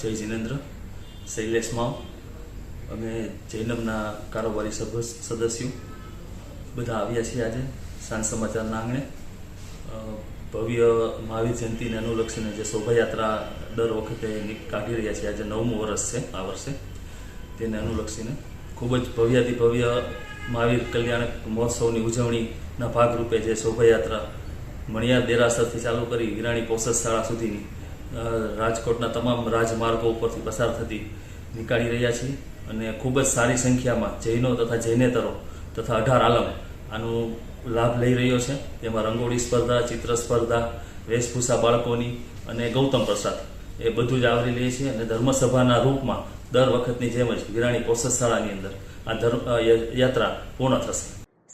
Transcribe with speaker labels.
Speaker 1: જય જિનેન્દ્ર શૈલેષ માવ. અમે જૈનમના કારોબારી સદસ્યો. બધા આવ્યા છીએ આજે સાંજ સમાચારના આંગણે. ભવ્ય મહાવીર જયંતિને અનુલક્ષીને જે શોભાયાત્રા દર વખતે કાઢી રહ્યા છીએ. આજે નવમું વર્ષ છે, આ વર્ષે. તેને અનુલક્ષીને ખૂબ જ ભવ્યાતિ ભવ્ય મહાવીર કલ્યાણક મહોત્સવની ઉજવણીના ભાગરૂપે જે શોભાયાત્રા મણિયાર દેરાસરથી ચાલુ કરી વિરાણી પોષદ શાળા સુધીની રાજકોટના તમામ રાજમાર્ગો ઉપરથી પસાર થતી નીકાળી રહ્યા છીએ અને ખૂબ જ સારી સંખ્યામાં જૈનો તથા જૈનેતરો તથા અઢાર આલમ આનો લાભ લઈ રહ્યો છે. તેમાં રંગોળી સ્પર્ધા, ચિત્ર સ્પર્ધા, વેશભૂષા બાળકોની અને ગૌતમ પ્રસાદ એ બધું જ આવરી લઈએ છીએ અને ધર્મસભાના રૂપમાં દર વખતની જેમ જ વિરાણી પોષદ શાળાની અંદર આ ધર્મ યાત્રા પૂર્ણ થશે.